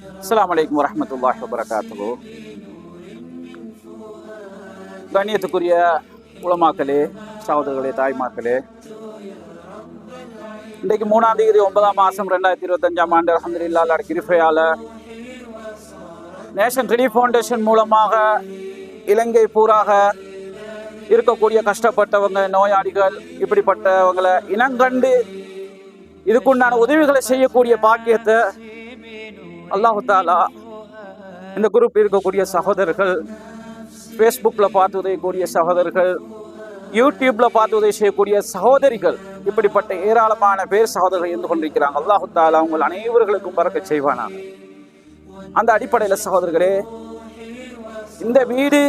அஸ்லாம் வலைக்கம் வரமத்துல்லாஹ் வபரகாத்து கண்ணியத்துக்குரிய உலமாக்களே சகோதரர்களே தாய்மார்களே இன்றைக்கு மூணாம் தேதி ஒன்பதாம் மாதம் ரெண்டாயிரத்தி இருபத்தஞ்சாம் ஆண்டு அலமதுல்லா அல்லாட கிருஃபையால நேஷன் ரிலீஃப் ஃபவுண்டேஷன் மூலமாக இலங்கை பூராக இருக்கக்கூடிய கஷ்டப்பட்டவங்க நோயாளிகள் இப்படிப்பட்டவங்களை இனங்கண்டு இதுக்குண்டான உதவிகளை செய்யக்கூடிய பாக்கியத்தை அல்லாஹு தாலா இந்த குரூப் இருக்கக்கூடிய சகோதரர்கள் ஃபேஸ்புக்கில் பார்த்து உதவக்கூடிய சகோதரர்கள் யூடியூப்பில் பார்த்து உதவி செய்யக்கூடிய சகோதரிகள் இப்படிப்பட்ட ஏராளமான பேர் சகோதரர்கள் இருந்து கொண்டிருக்கிறாங்க. அல்லாஹு தாலா உங்கள் அனைவர்களுக்கும் பறக்க செய்வானா? அந்த அடிப்படையில் சகோதரர்களே இந்த வீடு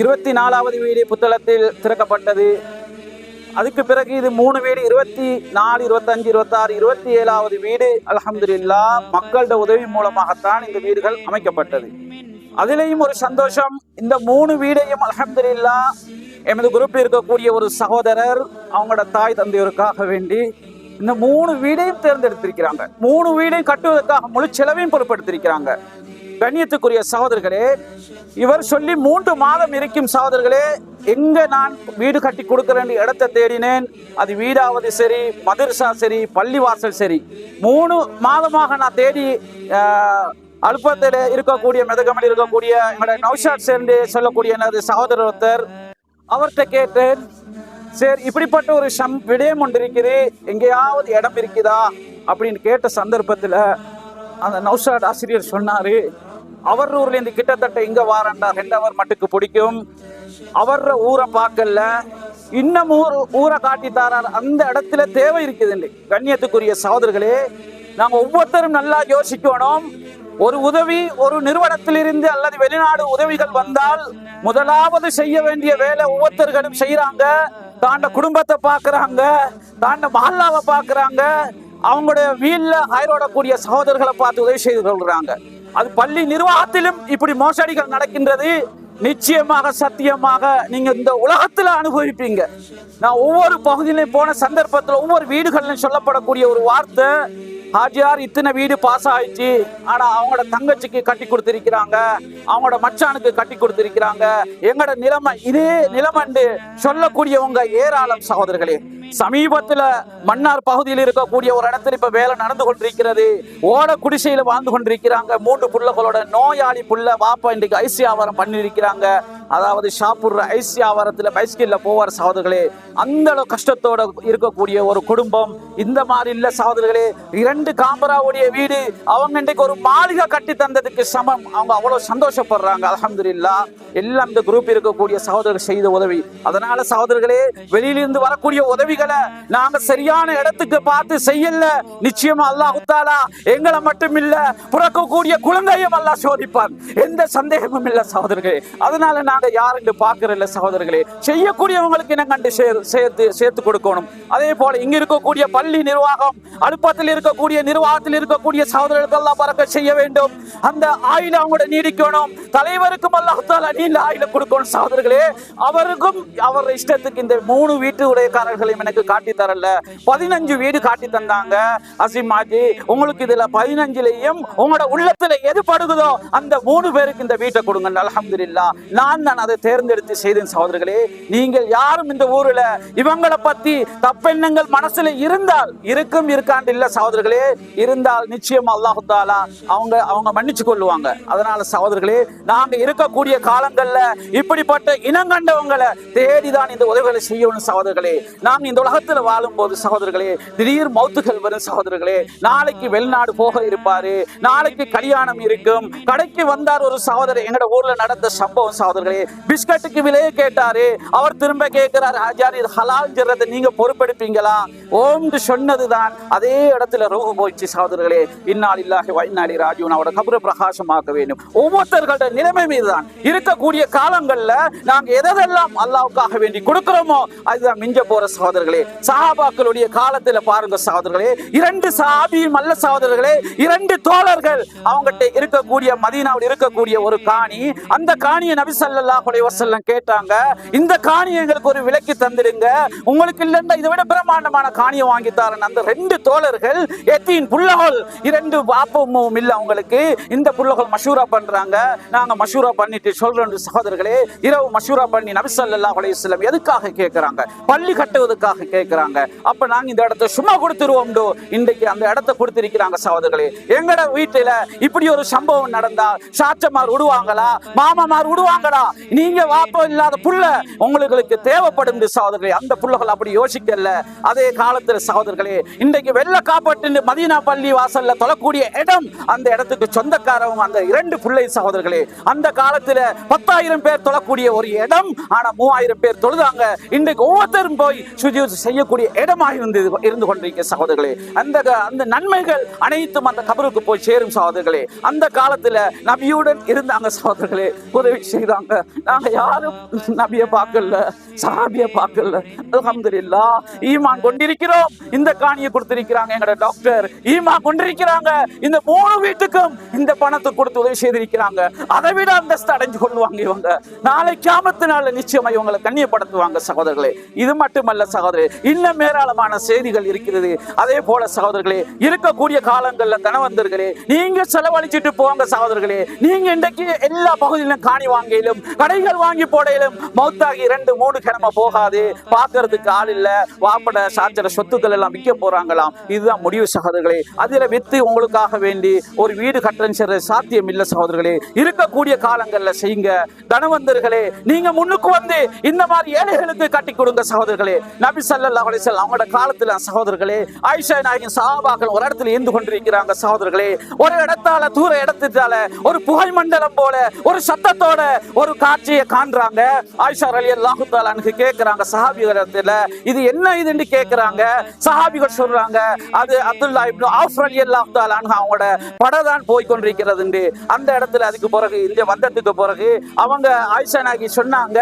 இருபத்தி நாலாவது வீடு புத்தளத்தில் திறக்கப்பட்டது. அதுக்கு பிறகு இது மூணு வீடு இருபத்தி நாலு இருபத்தஞ்சு இருபத்தாறு இருபத்தி ஏழாவது வீடு. அல்ஹம்துலில்லா மக்களோட உதவி மூலமாகத்தான் இந்த வீடுகள் அமைக்கப்பட்டது. அதிலேயும் ஒரு சந்தோஷம். இந்த மூணு வீடையும் அல்ஹம்துலில்லா எமது குரூப்பில் இருக்கக்கூடிய ஒரு சகோதரர் அவங்களோட தாய் தந்தையோருக்காக வேண்டி இந்த மூணு வீடையும் தேர்ந்தெடுத்திருக்கிறாங்க. மூணு வீடையும் கட்டுவதற்காக முழு செலவையும் பொறுப்படுத்திருக்கிறாங்க கண்ணியத்துக்குரிய சகோதரர்களே இவர் சொல்லி மூன்று மாதம் இருக்கும் சகோதரர்களே எங்க நான் வீடு கட்டி கொடுக்கிறேன் இடத்தை தேடினேன். அது வீடாவது சரி மதர்சா சரி பள்ளிவாசல் சரி. மூணு மாதமாக நான் தேடி ஆஹ், இருக்கக்கூடிய மெதகமலில் இருக்கக்கூடிய எங்களோட நௌஷாட் சேர்ந்து சொல்லக்கூடிய எனது சகோதரர் ஒருத்தர். அவர்கிட்ட கேட்டேன் சரி இப்படிப்பட்ட ஒரு சம் விடயம் ஒன்று இருக்குது. எங்கேயாவது இடம் இருக்குதா? அப்படின்னு கேட்ட சந்தர்ப்பத்தில் அந்த நௌஷாட் ஆசிரியர் சொன்னார். அவர் இருந்து கிட்டத்தட்ட இங்க வாரண்டா ரெண்டு அவர் மட்டுக்கு பிடிக்கும். அவர ஊரை பார்க்கல இன்னும் ஊர் ஊரை காட்டி தாரார் அந்த இடத்துல தேவை இருக்குதுண்டு. கண்ணியத்துக்குரிய சகோதரர்களே நாங்கள் ஒவ்வொருத்தரும் நல்லா யோசிக்கணும். ஒரு உதவி ஒரு நிறுவனத்திலிருந்து அல்லது வெளிநாடு உதவிகள் வந்தால் முதலாவது செய்ய வேண்டிய வேலை ஒவ்வொருத்தர்களும் செய்யறாங்க தாண்ட குடும்பத்தை பார்க்கறாங்க தாண்ட மஹல்லாவை பார்க்கறாங்க. அவங்களுடைய வீல்ல ஆயிரோடக்கூடிய சகோதரர்களை பார்த்து உதவி செய்து கொள்றாங்க. அது பள்ளி நிர்வாகத்திலும் இப்படி மோசடிகள் நடக்கின்றது. நிச்சயமாக சத்தியமாக நீங்க இந்த உலகத்துல அனுபவிப்பீங்க. நான் ஒவ்வொரு பகுதியிலையும் போன சந்தர்ப்பத்தில் ஒவ்வொரு வீடுகள்லையும் சொல்லப்படக்கூடிய ஒரு வார்த்தை ஹாஜியார் இத்தனை வீடு பாஸ் ஆயிடுச்சு. ஆனா அவங்களோட தங்கச்சிக்கு கட்டி கொடுத்திருக்கிறாங்க. அவங்களோட மச்சானுக்கு கட்டி கொடுத்திருக்கிறாங்க. எங்களோட நிலைமை இதே நிலைமண்டு சொல்லக்கூடியவங்க ஏராளம் சகோதரர்களே. சமீபத்தில் மன்னார் பகுதியில் இருக்கக்கூடிய ஒரு இடத்துல இப்ப வேலை நடந்து கொண்டிருக்கிறது. ஓட குடிசையில வாழ்ந்து கொண்டிருக்கிறாங்க. மூன்று புள்ளகளோட நோயாளி புள்ள வாப்பா இன்றைக்கு ஐசி ஆவாரம் பண்ணிருக்கிறாங்க அதாவது ஷாப்பூர் ஐசி ஆவாரத்துல பைஸ்கில்ல போவார் சகோதரர்களே. அந்த அளவு கஷ்டத்தோட இருக்கக்கூடிய ஒரு குடும்பம். இந்த மாதிரி இல்ல சகோதரர்களே. இரண்டு காம்பராவுடைய வீடு. அவங்க இன்றைக்கு ஒரு மாளிகை கட்டி தந்ததுக்கு சமம். அவங்க அவ்வளவு சந்தோஷப்படுறாங்க. அல்ஹம்துலில்லாஹ் எல்லாம் இந்த குரூப் இருக்கக்கூடிய சகோதரர்கள் செய்த உதவி. அதனால சகோதரர்களே வெளியிலிருந்து வரக்கூடிய உதவி உதவிகளை நாங்க சரியான இடத்துக்கு பார்த்து செய்யல. நிச்சயமா அல்லாஹ் எங்களை மட்டும் இல்ல பிறக்கக்கூடிய குழந்தையும் அல்லாஹ் சோதிப்பார். எந்த சந்தேகமும் இல்ல சகோதரர்களே. அதனால நாங்க யாருன்னு பாக்குறல சகோதரர்களே. செய்யக்கூடியவங்களுக்கு இனம் கண்டு சேர்த்து சேர்த்து கொடுக்கணும். அதே போல இங்க இருக்கக்கூடிய பள்ளி நிர்வாகம் அடுப்பத்தில் இருக்கக்கூடிய நிர்வாகத்தில் இருக்கக்கூடிய சகோதரர்களுக்கு எல்லாம் பறக்க செய்ய வேண்டும். அந்த ஆயுள அவங்களோட நீடிக்கணும். தலைவருக்கும் அல்லாஹால நீண்ட ஆயுள கொடுக்கணும் சகோதரர்களே. அவருக்கும் அவர் இஷ்டத்துக்கு இந்த மூணு வீட்டு உடையக்காரர்களையும் எனக்கு காட்டி தரல. பதினஞ்சு வீடு காட்டி தந்தாங்க. அசிமாஜி உங்களுக்கு இதுல பதினஞ்சுலயும் உங்களோட உள்ளத்துல எது படுகுதோ அந்த மூணு பேருக்கு இந்த வீட்டை கொடுங்க அல்ஹம்துலில்லாஹ். நான் தான் அதை தேர்ந்தெடுத்து செய்தேன் சகோதரர்களே. நீங்கள் யாரும் இந்த ஊர்ல இவங்களை பத்தி தப்பெண்ணங்கள் மனசுல இருந்தால் இருக்கும் இருக்காண்டு இல்ல சகோதரர்களே. இருந்தால் நிச்சயம் அல்லாஹு தாலா அவங்க அவங்க மன்னிச்சு கொள்ளுவாங்க. அதனால சகோதரர்களே நாங்க இருக்கக்கூடிய காலங்கள்ல இப்படிப்பட்ட இனங்கண்டவங்களை தேடிதான் இந்த உதவிகளை செய்யணும் சகோதரர்களே. நாம் இந்த உலகத்துல வாழும்போது சகோதரர்களே திடீர் மௌத்துகள் வரும் சகோதரர்களே. நாளைக்கு வெளிநாடு போக இருப்பாரு. நாளைக்கு கல்யாணம் இருக்கும். கடைக்கு வந்தார் ஒரு சகோதரர். எங்கட ஊர்ல நடந்த சம்பவம் சகோதரர்களே பிஸ்கட்டுக்கு விலையை கேட்டாரு. அவர் திரும்ப கேட்கிறார் ஹாஜார் இது ஹலால் நீங்க பொறுப்பெடுப்பீங்களா ஓம்னு சொன்னதுதான் அதே இடத்துல ரோகு போயிடுச்சு சகோதரர்களே. இன்னால் இல்லாஹி வைநாளி ராஜீவன் அவரோட கபுர பிரகாசமாக்க வேண்டும். ஒவ்வொருத்தர்களோட நிலைமை மீதுதான். இருக்கக்கூடிய காலங்கள்ல நாங்க எதெல்லாம் அல்லாவுக்காக வேண்டி கொடுக்கிறோமோ அதுதான் மிஞ்ச போற சகோதரர்களே. சகோதரர்களே சஹாபாக்களுடைய காலத்துல பாருங்க சகோதரர்களே இரண்டு சாபியும் அல்ல சகோதரர்களே இரண்டு தோழர்கள் அவங்ககிட்ட இருக்கக்கூடிய மதீனாவில் இருக்கக்கூடிய ஒரு காணி. அந்த காணியை நபி சல்லா அலைஹி வஸல்லம் கேட்டாங்க இந்த காணியை எங்களுக்கு ஒரு விலக்கி தந்துடுங்க. உங்களுக்கு இல்லைன்னா இதை விட பிரம்மாண்டமான காணியை வாங்கித்தாரன் அந்த ரெண்டு தோழர்கள் எத்தின் புள்ளகோல் இரண்டு பாப்பமும் இல்லை அவங்களுக்கு. இந்த புள்ளகோல் மஷூரா பண்றாங்க. நாங்க மஷூரா பண்ணிட்டு சொல்றோம் சகோதரர்களே இரவு மஷூரா பண்ணி நபி சல்லா அலைஹி வஸல்லம் எதுக்காக கேட்கிறாங்க பள்ளி கட்டுவதற்காக கேட்கறாங்க. அப்ப நாங்க இந்த இடத்தை சும்மா கொடுத்துருவோம் இன்றைக்கு அந்த இடத்தை கொடுத்திருக்கிறாங்க சகோதரர்களே. எங்கட வீட்டுல இப்படி ஒரு சம்பவம் நடந்தா சாச்சமார் விடுவாங்களா மாமாமார் விடுவாங்களா நீங்க வாப்பம் இல்லாத புள்ள உங்களுக்கு தேவைப்படும் சகோதரர்களே. அந்த புள்ளகள் அப்படி யோசிக்கல. அதே காலத்துல சகோதரர்களே இன்றைக்கு வெள்ள காப்பாட்டு மதீனா பள்ளி வாசல்ல தொழக்கூடிய இடம் அந்த இடத்துக்கு சொந்தக்காரவும் அந்த இரண்டு பிள்ளை சகோதரர்களே. அந்த காலத்துல பத்தாயிரம் பேர் தொழக்கூடிய ஒரு இடம். ஆனா மூவாயிரம் பேர் தொழுதாங்க. இன்றைக்கு ஒவ்வொருத்தரும் போய் சுஜி செய்யக்கூடிய இடமாக இருந்து இருந்து கொண்டிருக்க சகோதரர்களே அந்த அந்த நன்மைகள் அனைத்தும் அந்த கபருக்கு போய் சேரும் சகோதரர்களே. அந்த காலத்துல நபியுடன் இருந்தாங்க சகோதரர்களே. உதவி செய்தாங்க. நாங்க யாரும் நபியை பார்க்கல சஹாபிய பார்க்கல. அல்ஹம்துலில்லாஹ் ஈமான் கொண்டிருக்கிறோம். இந்த காணியை கொடுத்திருக்கிறாங்க எங்களோட டாக்டர். ஈமான் கொண்டிருக்கிறாங்க. இந்த மூணு வீட்டுக்கும் இந்த பணத்தை கொடுத்து உதவி செய்திருக்கிறாங்க. அதை விட அந்தஸ்து அடைஞ்சு கொள்வாங்க இவங்க. நாளை கியாமத்து நாள் நிச்சயமா இவங்களை கண்ணியப்படுத்துவாங்க சகோதரர்களே. இது மட்டுமல்ல இருக்கிறது. இன்னும் ஏராளமான செய்திகள் இருக்கிறது. அதே போல சகோதரர்களே இருக்கக்கூடிய காலங்களில் தனவந்தர்களே நீங்க செலவழிச்சிட்டு போங்க சகோதரர்களே. நீங்க இன்றைக்கு எல்லா பகுதியிலும் காணி வாங்கிலும் கடைகள் வாங்கி போடையிலும் மௌத்தாகி இரண்டு மூணு கிழமை போகாது. பார்க்கறதுக்கு ஆள் இல்லை. வாப்பட சார்ஜர சொத்துக்கள் எல்லாம் விற்க போறாங்களாம். இதுதான் முடிவு சகோதரர்களே. அதுல வித்து உங்களுக்காக வேண்டி ஒரு வீடு கட்டணும் சாத்தியம் இல்லை சகோதரர்களே. இருக்கக்கூடிய காலங்களில் செய்யுங்க. தனவந்தர்களே நீங்க முன்னுக்கு வந்து இந்த மாதிரி ஏழைகளுக்கு கட்டி கொடுங்க சகோதரர்களே. நபி ஸல்லல்லாஹு அலைஹி அவங்களோட காலத்துல சகோதரர்களே ஆயிஷா நாயகின் சஹாபாக்கள் ஒரு இடத்துல இருந்து கொண்டிருக்கிறாங்க சகோதரர்களே. ஒரு இடத்தால தூர இடத்துட்டால ஒரு புகை மண்டலம் போல ஒரு சத்தத்தோட ஒரு காட்சியை காண்றாங்க. ஆயிஷா ரலியல்லாஹு தஆலா அன்ஹு கேக்குறாங்க சஹாபிகளிடத்துல இது என்ன இதுன்னு கேட்கிறாங்க சஹாபிகள் சொல்றாங்க அது அப்துல்லா இப்னு ஆஃப் ரலியல்லாஹு தஆலா அவங்களோட படதான் போய் கொண்டிருக்கிறது அந்த இடத்துல அதுக்கு பிறகு இந்த வந்ததுக்கு பிறகு அவங்க ஆயிஷா நாயகி சொன்னாங்க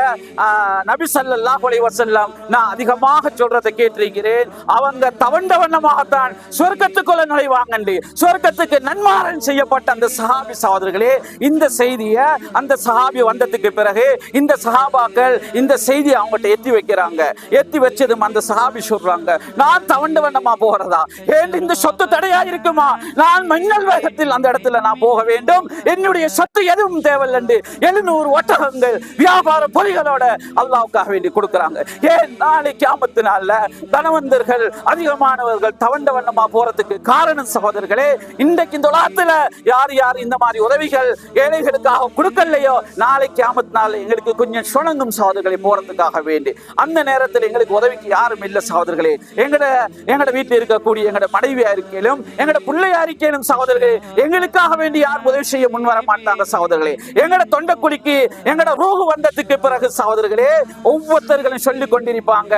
நபி சல்லாஹ் அலி வசல்லாம் நான் அதிகமாக சொல்றதை கேட்டிருக்கிறேன். அவங்க தவண்ட வண்ணமாகத்தான் சொர்க்கத்துக்குள்ள நுழைவாங்கண்டு சொர்க்கத்துக்கு நன்மாரன் செய்யப்பட்ட அந்த சஹாபி சகோதரர்களே இந்த செய்தியை அந்த சஹாபி வந்ததுக்கு பிறகு இந்த சஹாபாக்கள் இந்த செய்தியை அவங்ககிட்ட எத்தி வைக்கிறாங்க. எத்தி வச்சதும் அந்த சஹாபி சொல்றாங்க நான் தவண்ட வண்ணமா போறதா? ஏன் இந்த சொத்து தடையா இருக்குமா? நான் மின்னல் வேகத்தில் அந்த இடத்துல நான் போக வேண்டும். என்னுடைய சொத்து எதுவும் தேவையில்லை எழுநூறு ஒட்டகங்கள் வியாபார பொறிகளோட அல்லாவுக்காக வேண்டி கொடுக்கறாங்க. ஏன் நாளைக்கு நாள்ல தனவந்தர்கள் அதிகமானவர்கள் தவண்ட வண்ணமா போறதுக்கு காரணம் சகோதரர்களே இன்றைக்கு இந்த உலகத்துல யார் யார் இந்த மாதிரி உதவிகள் ஏழைகளுக்காக கொடுக்கலையோ நாளைக்கு ஆமத்து நாள் எங்களுக்கு கொஞ்சம் சுணங்கும் சகோதரர்களை போறதுக்காக வேண்டி. அந்த நேரத்தில் எங்களுக்கு உதவிக்கு யாரும் இல்லை சகோதரர்களே. எங்கட எங்கட வீட்டில் இருக்கக்கூடிய எங்கட மனைவியா அறிக்கையிலும் எங்கட பிள்ளையா அறிக்கையிலும் சகோதரர்களே எங்களுக்காக வேண்டி யார் உதவி செய்ய முன் வர மாட்டாங்க சகோதரர்களே. எங்கட தொண்டக்குடிக்கு எங்கட ரூகு வந்ததுக்கு பிறகு சகோதரர்களே ஒவ்வொருத்தர்களும் சொல்லி கொண்டிருப்பாங்க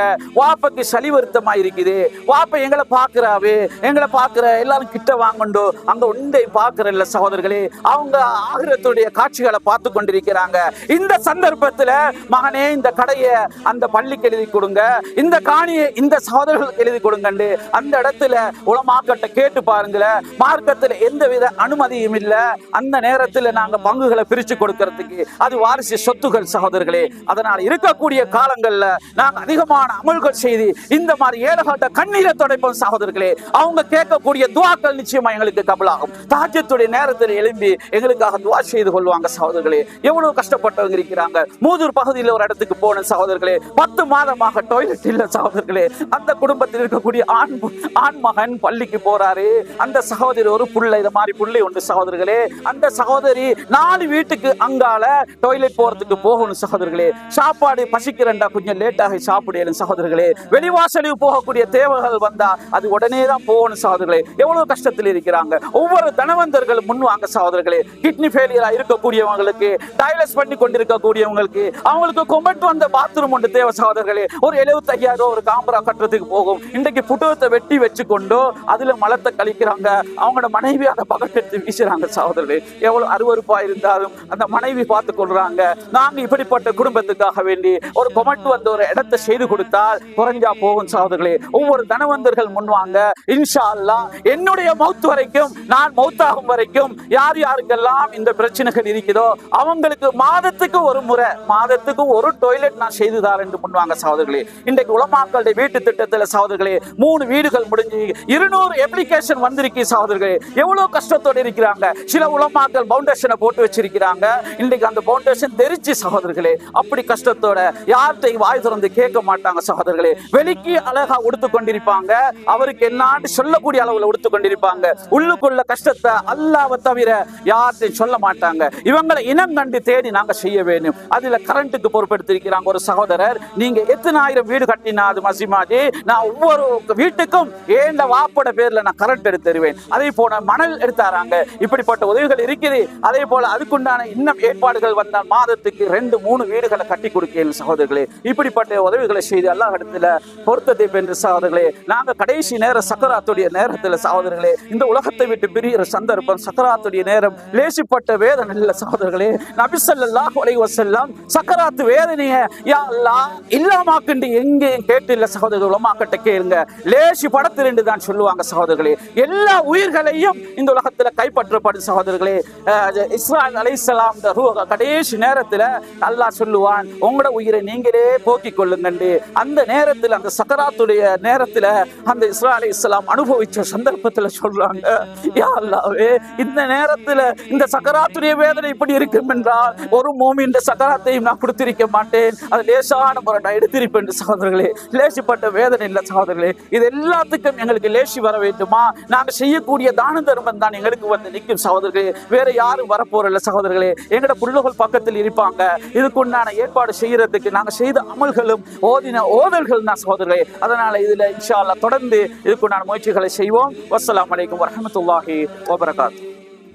வாப்பக்கு சளி வருத்தமா இருக்குது. வாப்ப எங்களை பாக்குறாவே எங்களை பாக்குற எல்லாரும் கிட்ட வாங்கண்டோ அங்க உண்டை பாக்குற இல்ல சகோதரர்களே அவங்க ஆகிரத்துடைய காட்சிகளை பார்த்து கொண்டிருக்கிறாங்க. இந்த சந்தர்ப்பத்துல மகனே இந்த கடையை அந்த பள்ளிக்கு எழுதி கொடுங்க இந்த காணியை இந்த சகோதரர்களுக்கு எழுதி கொடுங்கண்டு அந்த இடத்துல உலமாக்கட்ட கேட்டு பாருங்களேன் மார்க்கத்துல எந்த வித அனுமதியும் இல்ல. அந்த நேரத்துல நாங்க பங்குகளை பிரிச்சு கொடுக்கறதுக்கு அது வாரிசு சொத்துகள் சகோதரர்களே. அதனால் இருக்கக்கூடிய காலங்கள்ல நாங்க அதிகமான அமல்கள் செய்து. இந்த மாதிரி ஏழகாட்ட கண்ணீரை துடைப்போம் சகோதரர்களே. அவங்க கேட்கக்கூடிய துவாக்கள் நிச்சயமா எங்களுக்கு கபலாகும் தாஜ்யத்துடைய நேரத்தில் எழும்பி எங்களுக்காக துவா செய்து கொள்வாங்க சகோதரர்களே. எவ்வளவு கஷ்டப்பட்டவங்க இருக்கிறாங்க. மூதூர் பகுதியில் ஒரு இடத்துக்கு போன சகோதரர்களே. பத்து மாதமாக டாய்லெட் இல்ல சகோதரர்களே. அந்த குடும்பத்தில் இருக்கக்கூடிய ஆண் ஆண் மகன் பள்ளிக்கு போறாரு. அந்த சகோதரி ஒரு புள்ள இது மாதிரி புள்ளை உண்டு சகோதரர்களே. அந்த சகோதரி நாலு வீட்டுக்கு அங்கால டாய்லெட் போறதுக்கு போகணும் சகோதரர்களே. சாப்பாடு பசிக்கிறண்டா கொஞ்சம் லேட்டாக சாப்பிடணும் சகோதரர்களே. வெளிவாசலில் போகக்கூடிய தேவர்கள் வந்தா அது உடனே தான் போகணும் சகோதரர்களே. எவ்வளவு கஷ்டத்தில் இருக்கிறாங்க. ஒவ்வொரு தனவந்தர்களும் முன்வாங்க சகோதரர்களே. கிட்னி ஃபெயிலியரா இருக்கக்கூடியவங்களுக்கு டயலஸ் பண்ணி கொண்டிருக்கக்கூடியவங்களுக்கு அவங்களுக்கு கொமெண்ட் வந்த பாத்ரூம் ஒன்று தேவ சகோதரர்களே. ஒரு எழுபத்தி ஐயாயிரம் ரூபா ஒரு காம்பரா கட்டுறதுக்கு போகும். இன்றைக்கு புட்டுவத்தை வெட்டி வச்சு அதுல மலத்தை கழிக்கிறாங்க. அவங்களோட மனைவி அதை பகட்டெடுத்து வீசுறாங்க சகோதரர்களே. எவ்வளவு அருவறுப்பா இருந்தாலும் அந்த மனைவி பார்த்து கொள்றாங்க நாங்க இப்படிப்பட்ட குடும்பத்துக்காக வேண்டி ஒரு கொமெண்ட் வந்த ஒரு இடத்தை செய்து கொடுத்தால் குறைஞ்சா போகும் சகோதரர்களே ஒவ்வொரு தனவந்தர்கள் முன்வாங்க இன்ஷா அல்லாஹ் என்னுடைய மௌத் வரைக்கும் நான் மௌத்தாகும் வரைக்கும் யார் யாருக்கெல்லாம் இந்த பிரச்சனைகள் இருக்குதோ அவங்களுக்கு மாதத்துக்கு ஒரு முறை மாதத்துக்கு ஒரு டாய்லெட் நான் செய்து தாரேன் என்று முன்வாங்க சகோதரர்களே இன்றைக்கு உலமாக்களுடைய வீட்டு திட்டத்தில் சகோதரர்களே மூணு வீடுகள் முடிஞ்சு இருநூறு அப்ளிகேஷன் வந்திருக்கு சகோதரர்களே எவ்வளவு கஷ்டத்தோடு இருக்கிறாங்க? சில உலமாக்கள் பவுண்டேஷனை போட்டு வச்சிருக்கிறாங்க. இன்றைக்கு அந்த பவுண்டேஷன் தெரிச்சு சகோதரர்களே அப்படி கஷ்டத்தோட யார்கிட்டையும் வாய் திறந்து கேட்க மாட்டாங்க சகோதரர்களே வெளிக்கு அழகா உடுத்து கொண்டிருப்பாங்க அவருக்கு என்னான்னு சொல்லக்கூடிய அளவுல உடுத்து கொண்டிருப்பாங்க உள்ளுக்குள்ள கஷ்டத்தை அல்லாவை தவிர யார்கிட்டையும் சொல்ல மாட்டாங்க. இவங்களை இனம் கண்டு தேடி நாங்க செய்ய வேண்டும். அதுல கரண்ட்டுக்கு பொறுப்பெடுத்திருக்கிறாங்க ஒரு சகோதரர். நீங்க எத்தனை ஆயிரம் வீடு கட்டினா அது மசிமாஜி? நான் ஒவ்வொரு வீட்டுக்கும் ஏண்ட வாப்போட பேர்ல நான் கரண்ட் எடுத்து தருவேன். அதே போல மணல் எடுத்தாராங்க. இப்படிப்பட்ட உதவிகள் இருக்குது. அதே போல அதுக்குண்டான இன்னும் ஏற்பாடுகள் வந்தால் மாதத்துக்கு ரெண்டு மூணு வீடுகளை கட்டி கொடுக்கிறேன் சகோதரர்களே. இப்படிப்பட்ட உதவிகளை செய்து அல்லாஹ் இடத்துல பொருத்தத்தை பெற்று சகோதரர்களே நாங்க கடைசி நேரம் சக்கராத்துடைய நேரத்தில் சகோதரர்களே இந்த உலகத்தை விட்டு பிரிகிற சந்தர்ப்பம் சக்கராத்துடைய நேரம் லேசிப்பட்ட வேதனை இல்லை சகோதரர்களே. நபிசல்லாஹ் அலைஹி வஸல்லம் சக்கராத்து வேதனையை யாரெல்லாம் இல்லாமாக்குண்டு எங்கேயும் கேட்டு இல்லை சகோதரர்கள் உலமாக்கிட்ட கேளுங்க. லேசி படத்திலிருந்து தான் சொல்லுவாங்க சகோதரர்களே. எல்லா உயிர்களையும் இந்த உலகத்தில் கைப்பற்றப்படும் சகோதரர்களே. அஹ் இஸ்ராயல் கடைசி நேரத்தில் அல்லாஹ் சொல்லுவான் உங்களோட உயிரை நீங்களே போக்கிக் கொள்ளுங்கண்டு அந்த நேரத்தில் அந்த சக்கராத்துடைய நேரத்தில் அந்த இஸ்ரா அலி இஸ்லாம் அனுபவிச்ச சந்தர்ப்பத்தில் சொல்றாங்க யா அல்லாவே இந்த நேரத்தில் இந்த சக்கராத்துடைய வேதனை இப்படி இருக்கும் என்றால் ஒரு மோமின் சக்கராத்தையும் நான் கொடுத்திருக்க மாட்டேன். அது லேசான முறை நான் எடுத்திருப்பேன் சகோதரர்களே லேசிப்பட்ட வேதனை இல்லை சகோதரர்களே. இது எல்லாத்துக்கும் எங்களுக்கு லேசி வர வேண்டுமா? நாங்கள் செய்யக்கூடிய தான தர்மம் தான் எங்களுக்கு வந்து நிற்கும் சகோதரர்களே. வேற யாரும் வரப்போறல சகோதரர்களே. எங்களோட புள்ளகள் பக்கத்தில் இருப்பாங்க. இதுக்குண்டான ஏற்பாடு செய்யறதுக்கு நாங்கள் செய்த அமல்களும் ஓதின ஓதல் ஓதல்கள் தான் சகோதரர்களே அதனால இதுல இன்ஷா அல்லாஹ் தொடர்ந்து இதுக்குண்டான முயற்சிகளை செய்வோம் வஸ்ஸலாமு அலைக்கும் வரஹ்மத்துல்லாஹி வபரகாத்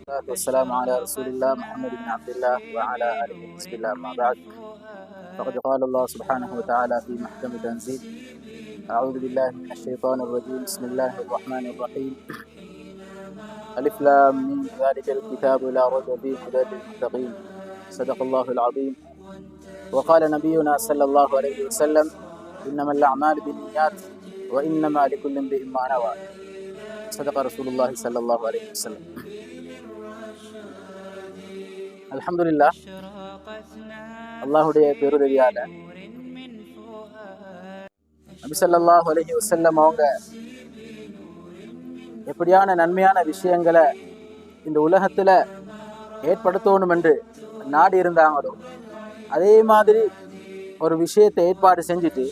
والصلاة والسلام على رسول الله محمد بن عبد الله وعلى آله بسم الله أما بعد فقد قال الله سبحانه وتعالى في محكم تنزيل أعوذ بالله من الشيطان الرجيم بسم الله الرحمن الرحيم ألف لام من ذلك الكتاب لا ريب فيه هدى للمتقين صدق الله العظيم وقال نبينا صلى الله عليه وسلم إنما الأعمال بالنيات وإنما لكل امرئ ما نوى صدق رسول الله صلى الله عليه وسلم அல்ஹம்துலில்லா அல்லாஹுடைய பெருதவியால நபி ஸல்லல்லாஹு அலைஹி வஸல்லம் அவங்க எப்படியான நன்மையான விஷயங்களை இந்த உலகத்துல ஏற்படுத்தணும் என்று நாடி இருந்தாங்களோ அதே மாதிரி ஒரு விஷயத்தை ஏற்பாடு செஞ்சுட்டு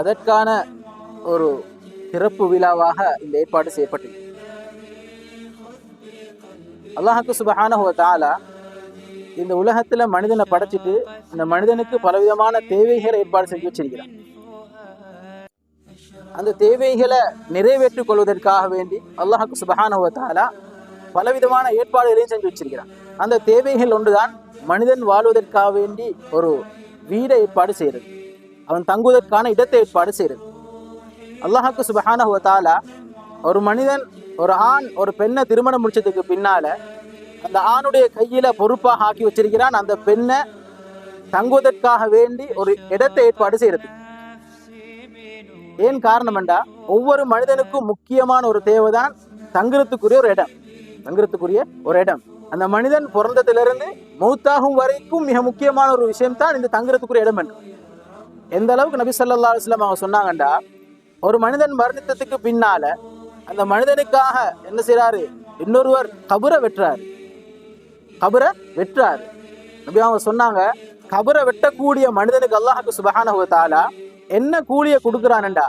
அதற்கான ஒரு சிறப்பு விழாவாக இந்த ஏற்பாடு செய்யப்பட்டது. அல்லாஹுக்கு சுபஹானஹு வ தாலா இந்த உலகத்தில் மனிதனை படைச்சிட்டு இந்த மனிதனுக்கு பலவிதமான தேவைகளை ஏற்பாடு செஞ்சு வச்சிருக்கிறான். அந்த தேவைகளை நிறைவேற்றிக் கொள்வதற்காக வேண்டி அல்லாஹுக்கு சுபஹானஹு வ தாலா பலவிதமான ஏற்பாடுகளையும் செஞ்சு வச்சிருக்கிறான். அந்த தேவைகள் ஒன்றுதான் மனிதன் வாழ்வதற்காக வேண்டி ஒரு வீடை ஏற்பாடு செய்கிறது. அவன் தங்குவதற்கான இடத்தை ஏற்பாடு செய்கிறது. அல்லாஹாக்கு சுபஹானஹு வ ஒரு மனிதன் ஒரு ஆண் ஒரு பெண்ணை திருமணம் முடிச்சதுக்கு பின்னால் அந்த ஆணுடைய கையில் பொறுப்பாக ஆக்கி வச்சிருக்கிறான். அந்த பெண்ணை தங்குவதற்காக வேண்டி ஒரு இடத்தை ஏற்பாடு செய்கிறது. ஏன் காரணம்டா ஒவ்வொரு மனிதனுக்கும் முக்கியமான ஒரு தேவைதான் தங்குறதுக்குரிய ஒரு இடம். தங்குறதுக்குரிய ஒரு இடம். அந்த மனிதன் பிறந்ததிலிருந்து மௌத்தாகும் வரைக்கும் மிக முக்கியமான ஒரு விஷயம் தான் இந்த தங்குறதுக்குரிய இடம் என்று. எந்த அளவுக்கு நபி சொல்லா அலைஹி அவங்க சொன்னாங்கண்டா ஒரு மனிதன் மரணித்ததுக்கு பின்னால அந்த மனிதனுக்காக என்ன செய்றாரு? இன்னொருவர் கபரை வெட்டுறாரு. கபரை வெட்டுறாரு. நபி அவங்க சொன்னாங்க கபரை வெட்டக்கூடிய மனிதனுக்கு அல்லாஹுக்கு சுபஹானஹு என்ன கூலியை கொடுக்குறான்டா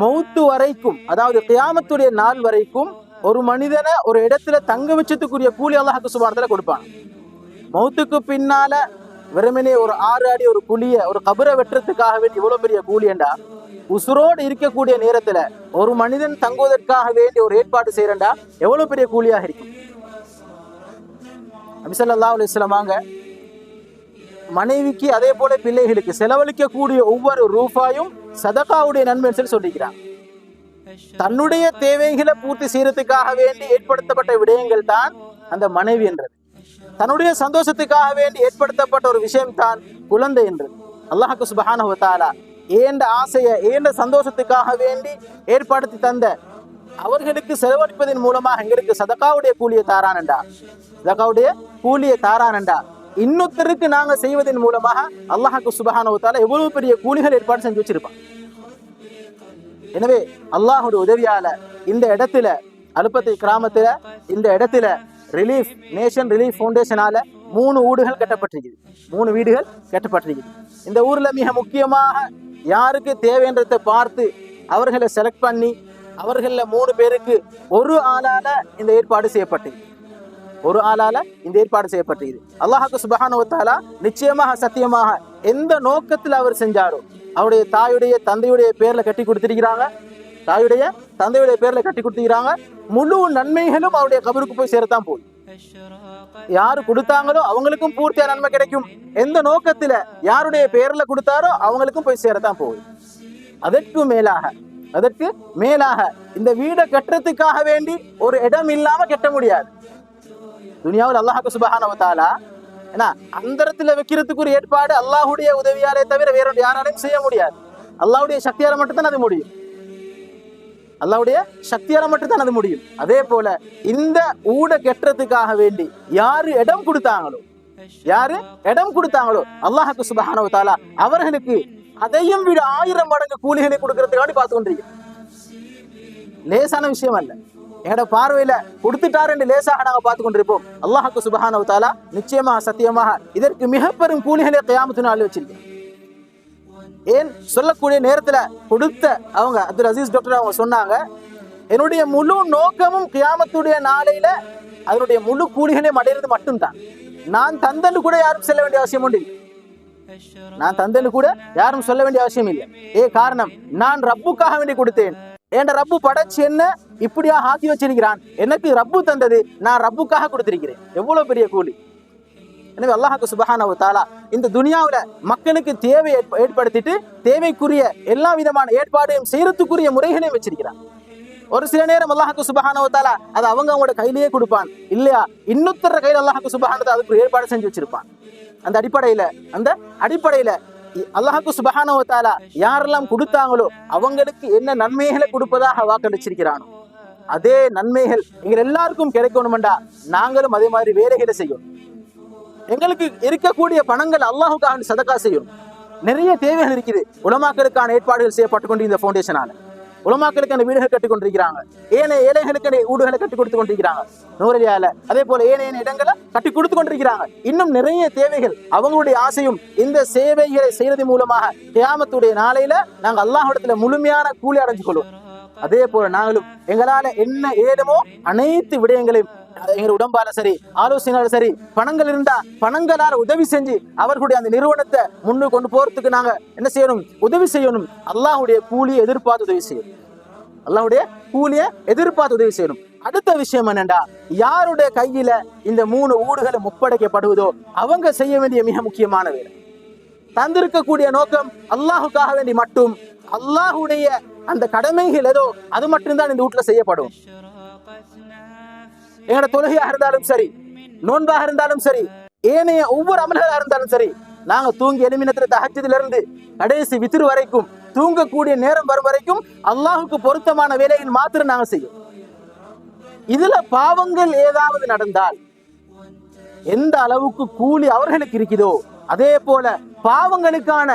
மௌத்து வரைக்கும் அதாவது கியாமத்துடைய நாள் வரைக்கும் ஒரு மனிதனை ஒரு இடத்துல தங்க வச்சதுக்குரிய கூலி அல்லாஹுக்கு சுபானத்துல கொடுப்பான். மௌத்துக்கு பின்னால வெறுமனே ஒரு ஆறு அடி ஒரு குழிய ஒரு கபரை வெட்டுறதுக்காக வேண்டி இவ்வளவு பெரிய கூலியண்டா உசுரோடு இருக்கக்கூடிய நேரத்துல ஒரு மனிதன் தங்குவதற்காக வேண்டி ஒரு ஏற்பாடு செய்யறண்டா எவ்வளவு பெரிய கூலியாக இருக்கும்? நபிசல்லா அலிஸ்லமாங்க மனைவிக்கு அதே போல பிள்ளைகளுக்கு செலவழிக்கக்கூடிய ஒவ்வொரு ரூபாயும் சதகாவுடைய நன்மைன்னு சொல்லி சொல்லிக்கிறான். தன்னுடைய தேவைகளை பூர்த்தி செய்யறதுக்காக வேண்டி ஏற்படுத்தப்பட்ட விடயங்கள் தான் அந்த மனைவி என்றது. தன்னுடைய சந்தோஷத்துக்காக வேண்டி ஏற்படுத்தப்பட்ட ஒரு விஷயம் தான் குழந்தை என்று அல்லாஹு சுபஹானஹு ஏண்ட ஆசைய ஏண்ட சந்தோஷத்துக்காக வேண்டி ஏற்படுத்தி தந்த அவர்களுக்கு செலவழிப்பதன் மூலமாக எங்களுக்கு சதகாவுடைய கூலியை தாரானண்டா? சதகாவுடைய கூலியை தாரானண்டா? இன்னொருத்தருக்கு நாங்க செய்வதன் மூலமாக அல்லாஹாக்கு சுபஹானஹு எவ்வளவு பெரிய கூலிகள் ஏற்பாடு செஞ்சு வச்சிருப்பான் எனவே அல்லாஹுடைய உதவியால இந்த இடத்துல அலுப்பத்தை கிராமத்துல இந்த இடத்துல ரிலீஃப் நேஷன் ரிலீஃப் ஃபவுண்டேஷனால மூணு வீடுகள் கட்டப்பட்டிருக்குது. மூணு வீடுகள் கட்டப்பட்டிருக்குது. இந்த ஊர்ல மிக முக்கியமாக யாருக்கு தேவைன்றதை பார்த்து அவர்களை செலக்ட் பண்ணி அவர்களில் மூணு பேருக்கு ஒரு ஆளால இந்த ஏற்பாடு செய்யப்பட்டது ஒரு ஆளால இந்த ஏற்பாடு செய்யப்பட்டது அல்லாஹாக்கு சுபஹானுவத்தாலா நிச்சயமாக சத்தியமாக எந்த நோக்கத்தில் அவர் செஞ்சாரோ அவருடைய தாயுடைய தந்தையுடைய பேர்ல கட்டி கொடுத்திருக்கிறாங்க. தாயுடைய தந்தையுடைய பேர்ல கட்டி கொடுத்திருக்கிறாங்க. முழு நன்மைகளும் அவருடைய கபருக்கு போய் சேரத்தான் போகுது. யாரு கொடுத்தாங்களோ அவங்களுக்கும் பூர்த்தியா நன்மை கிடைக்கும். எந்த நோக்கத்துல யாருடைய பேர்ல கொடுத்தாரோ அவங்களுக்கும் போய் சேரத்தான் போகுது. அதற்கு மேலாக அதற்கு மேலாக இந்த வீடை கட்டுறதுக்காக வேண்டி ஒரு இடம் இல்லாம கட்ட முடியாது. துனியாவில் அல்லாஹ் சுபஹானவத்தாலா ஏன்னா வைக்கிறதுக்கு ஒரு ஏற்பாடு அல்லாஹுடைய உதவியாலே தவிர வேற யாராலையும் செய்ய முடியாது. அல்லாஹுடைய சக்தியால மட்டும்தான் அது முடியும். அல்லாவுடைய சக்தியால மட்டும்தான் அது முடியும். அதே போல இந்த ஊட கெட்டுறதுக்காக வேண்டி யாரு இடம் கொடுத்தாங்களோ யாரு இடம் கொடுத்தாங்களோ அல்லாஹுக்கு சுபஹானவ தாலா அவர்களுக்கு அதையும் விட ஆயிரம் மடங்கு கூலிகளை கொடுக்கறதுக்காண்டி பார்த்து கொண்டிருக்கிறோம் லேசான விஷயம் அல்ல. என்னோட பார்வையில கொடுத்துட்டார் என்று லேசாக நாங்க பார்த்து கொண்டிருப்போம் அல்லாஹாக்கு சுபஹானஹு தாலா நிச்சயமாக சத்தியமாக இதற்கு மிக பெரும் கூலிகளை கியாமத்து நாள் வச்சிருக்கேன் ஏன்? சொல்லக்கூடிய நேரத்துல கொடுத்த அவங்க அப்துல் அசீஸ் டாக்டர் அவங்க சொன்னாங்க என்னுடைய முழு நோக்கமும் கியாமத்துடைய நாளையில அதனுடைய முழு கூலிகளையும் அடையிறது மட்டும்தான். நான் தந்தன்னு கூட யாரும் செல்ல வேண்டிய அவசியம் உண்டு நான் தந்தன்னு கூட யாரும் சொல்ல வேண்டிய அவசியம் இல்லை. ஏ காரணம் நான் ரப்புக்காக வேண்டி கொடுத்தேன். என் ரப்பு படைச்சு என்ன? இப்படியா ஆக்கி வச்சிருக்கிறான். எனக்கு ரப்பு தந்தது? நான் ரப்புக்காக கொடுத்திருக்கிறேன். எவ்வளவு பெரிய கூலி? எனவே அல்லாஹாக்கு சுபஹானஹு தாலா இந்த துனியாவுல மக்களுக்கு தேவை ஏற்படுத்திட்டு தேவைக்குரிய எல்லா விதமான ஏற்பாடையும் செய்யறதுக்குரிய முறைகளையும் வச்சிருக்கிறான். ஒரு சில நேரம் அல்லாஹாக்கு சுபஹானஹு தாலா அது அவங்க அவங்களோட கையிலேயே கொடுப்பான். இல்லையா? இன்னொருத்தர கையில் அல்லாஹாக்கு சுபஹானத்தை அதுக்கு ஏற்பாடு செஞ்சு வச்சிருப்பான். அந்த அடிப்படையில அந்த அடிப்படையில அல்லாஹுக்கு சுபஹானஹு தஆலா யாரெல்லாம் கொடுத்தாங்களோ அவங்களுக்கு என்ன நன்மைகளை கொடுப்பதாக வாக்களிச்சிருக்கிறானோ. அதே நன்மைகள் எங்கள் எல்லாருக்கும் கிடைக்கணுமெண்டா நாங்களும் அதே மாதிரி வேலைகளை செய்யணும். எங்களுக்கு இருக்கக்கூடிய பணங்கள் அல்லாஹுக்காக சதக்கா செய்யணும். நிறைய தேவைகள் இருக்குது. உலமாக்களுக்கான ஏற்பாடுகள் செய்யப்பட்டு கொண்டு இந்த ஃபவுண்டேஷனால உலமாக்களுக்கான வீடுகள் கட்டி கொண்டிருக்கிறாங்க. ஏனைய ஏழைகளுக்கான வீடுகளை கட்டி கொடுத்து கொண்டிருக்கிறாங்க. நூறலியால அதே போல ஏனைய இடங்களை கட்டி கொடுத்து கொண்டிருக்கிறாங்க. இன்னும் நிறைய தேவைகள் அவங்களுடைய ஆசையும் இந்த சேவைகளை செய்யறது மூலமாக கியாமத்துடைய நாளையில நாங்க அல்லாஹிடத்துல முழுமையான கூலி அடைஞ்சு கொள்வோம். அதே போல நாங்களும் எங்களால என்ன ஏதுமோ அனைத்து விடயங்களையும் எங்க உடம்பால சரி ஆலோசனையால சரி பணங்கள் இருந்தா பணங்களால உதவி செஞ்சு அவர்களுடைய அந்த நிறுவனத்தை முன்னு கொண்டு போறதுக்கு நாங்க என்ன செய்யணும்? உதவி செய்யணும். அல்லாஹ்வுடைய கூலியை எதிர்பார்த்து உதவி செய்யணும். அல்லாவுடைய கூலியை எதிர்பார்த்து உதவி செய்யணும். அடுத்த விஷயம் என்னண்டா யாருடைய கையில இந்த மூணு ஊடுகளை முப்படைக்கப்படுவதோ அவங்க செய்ய வேண்டிய மிக முக்கியமான வேலை. தந்திருக்கக்கூடிய நோக்கம் அல்லாஹுக்காக வேண்டி மட்டும் அல்லாஹுடைய அந்த கடமைகள் ஏதோ அது மட்டும்தான் இந்த வீட்டுல செய்யப்படும். எங்களோட தொழுகையாக இருந்தாலும் சரி நோன்பாக இருந்தாலும் சரி ஏனைய ஒவ்வொரு அமல்களாக இருந்தாலும் சரி நாங்க தூங்கி எலுமினத்துல தகச்சதுல இருந்து கடைசி வித்திரு வரைக்கும் தூங்கக்கூடிய நேரம் வரும் வரைக்கும் அல்லாஹுக்கு பொருத்தமான வேலையில் மாத்திரம் நாங்க செய்யும் இதுல பாவங்கள் ஏதாவது நடந்தால் எந்த அளவுக்கு கூலி அவர்களுக்கு இருக்குதோ அதே போல பாவங்களுக்கான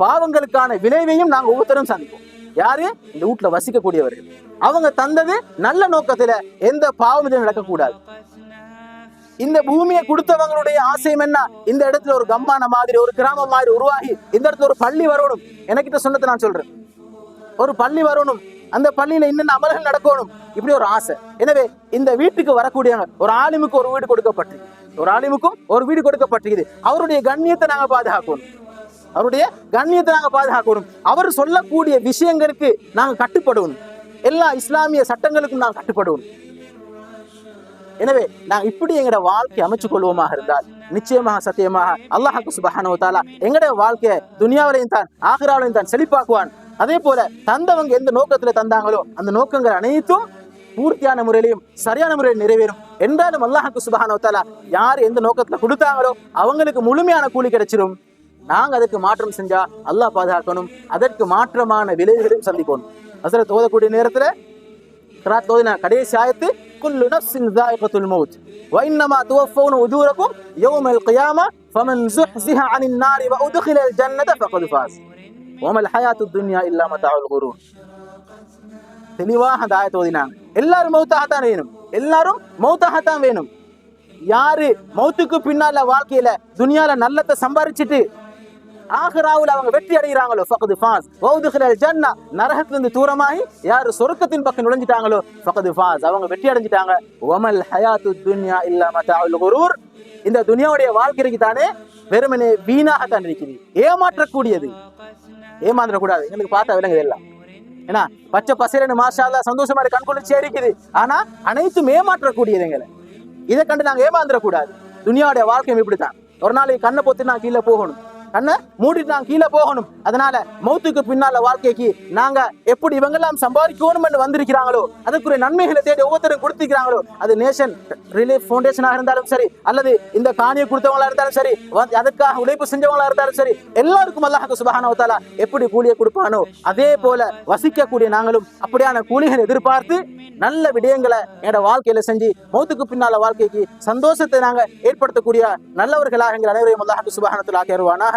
பாவங்களுக்கான விளைவையும் நாங்க ஒவ்வொருத்தரும் சந்திப்போம். யாரு? இந்த வீட்டுல வசிக்கக்கூடியவர்கள். அவங்க தந்தது நல்ல நோக்கத்துல எந்த பாவம் இதுவும் நடக்கக்கூடாது. இந்த பூமியை கொடுத்தவங்களுடைய ஆசையம் என்ன? இந்த இடத்துல ஒரு கம்மான மாதிரி ஒரு கிராமம் மாதிரி உருவாகி இந்த இடத்துல ஒரு பள்ளி வரணும். எனக்கிட்ட சொன்னதை நான் சொல்றேன். ஒரு பள்ளி வரணும். அந்த பள்ளியில என்னென்ன அமல்கள் நடக்கணும்? இப்படி ஒரு ஆசை. எனவே இந்த வீட்டுக்கு வரக்கூடியவங்க ஒரு ஆலிமுக்கு ஒரு வீடு கொடுக்கப்பட்டு ஒரு ஆலிமுக்கும் ஒரு வீடு கொடுக்கப்பட்டிருக்குது. அவருடைய கண்ணியத்தை நாங்க பாதுகாக்கணும். அவருடைய கண்ணியத்தை நாங்க பாதுகாக்கணும். அவர் சொல்லக்கூடிய விஷயங்களுக்கு நாங்க கட்டுப்படணும் எல்லா இஸ்லாமிய சட்டங்களுக்கும் நாங்க கட்டுப்படணும் எனவே நான் இப்படி எங்கட வாழ்க்கை அமைச்சு கொள்வோமாக இருந்தால் நிச்சயமாக சத்தியமாக அல்லாஹாக்கு சுபஹானஹு தஆலா எங்கட வாழ்க்கையை துனியாவிலையும் தான் ஆகிராவிலையும் தான் செழிப்பாக்குவான். அதே போல தந்தவங்க எந்த நோக்கத்துல தந்தாங்களோ அந்த நோக்கங்கள் அனைத்தும் பூர்த்தியான முறையிலையும் சரியான முறையில் நிறைவேறும். என்றாலும் அல்லாஹாக்கு சுபஹானஹு தஆலா யார் எந்த நோக்கத்துல கொடுத்தாங்களோ அவங்களுக்கு முழுமையான கூலி கிடைச்சிடும் நாங்க அதுக்கு மாற்றம் செஞ்சா அல்லாஹ் பாதுகாக்கணும் அதற்கு மாற்றமான விளைவுகளையும் சந்திக்கணும். ஹசரத் ஓதக்கூடிய நேரத்துல கிராத் ஓதின கடைசி ஆயத்து குல்லு நஃப்ஸின் ذائقة الموت وإنما توفون أجوركم يوم القيامة فمن زحزح عن النار وأدخل الجنة فقد فاز وما الحياة الدنيا إلا متاع الغرور தெளிவாக அந்த ஆயத்தை ஓதினாங்க எல்லாரும் மௌத்தாகத்தான் வேணும் எல்லாரும் மௌத்தாகத்தான் வேணும் யாரு மௌத்துக்கு பின்னால வாழ்க்கையில துனியால நல்லத்தை சம்பாரிச்சிட்டு ஆஹிராவுல அவங்க வெற்றி அடைகிறாங்களோ ஃபகது ஃபாஸ். வௌதுகிலல் ஜன்னா நரகத்திலிருந்து தூரமாகி யார் சொர்க்கத்தின் பக்கம் நுழைஞ்சிட்டாங்களோ ஃபகது ஃபாஸ். அவங்க வெற்றி அடைஞ்சிட்டாங்க. ஒமல் ஹயாத்து துன்யா இல்லாம மதாஉல் குரூர். இந்த துனியாவுடைய வாழ்க்கைக்கு தானே வெறுமனே வீணாகத்தான் இருக்குது ஏமாற்றக்கூடியது. ஏமாந்துடக்கூடாது. எங்களுக்கு பார்த்தா விலங்குது எல்லாம். ஏன்னா பச்சை பசேரன்னு மாஷா சந்தோஷமா இருக்கு கண்குளிர்ச்சியா இருக்குது. ஆனா அனைத்தும் ஏமாற்றக்கூடியது எங்களை. இதை கண்டு நாங்க ஏமாந்துடக்கூடாது. துனியாவுடைய வாழ்க்கையும் இப்படித்தான். ஒரு நாளைக்கு கண்ணை பொத்து நான் கீழே போகணும். கண்ணை மூடிட்டு நாங்கள் கீழே போகணும். அதனால மௌத்துக்கு பின்னால வாழ்க்கைக்கு நாங்க எப்படி இவங்கெல்லாம் சம்பாதிக்கணும் என்று வந்திருக்கிறாங்களோ அதுக்குரிய நன்மைகளை தேடி ஒவ்வொருத்தரும் கொடுத்திருக்கிறாங்களோ அது நேஷன் ரிலீஃப் ஃபவுண்டேஷனாக இருந்தாலும் சரி அல்லது இந்த காணியை கொடுத்தவங்களா இருந்தாலும் சரி அதுக்காக உழைப்பு செஞ்சவங்களா இருந்தாலும் சரி எல்லாருக்கும் அல்லாஹ் சுபஹானஹு எப்படி கூலியை கொடுப்பானோ அதே போல வசிக்கக்கூடிய நாங்களும் அப்படியான கூலிகளை எதிர்பார்த்து நல்ல விடயங்களை என்னோட வாழ்க்கையில செஞ்சு மௌத்துக்கு பின்னால வாழ்க்கைக்கு சந்தோஷத்தை நாங்க ஏற்படுத்தக்கூடிய நல்லவர்களாக எங்கள் அனைவரையும் அல்லாஹ் சுபஹானத்துல ஆக்கிடுவானாக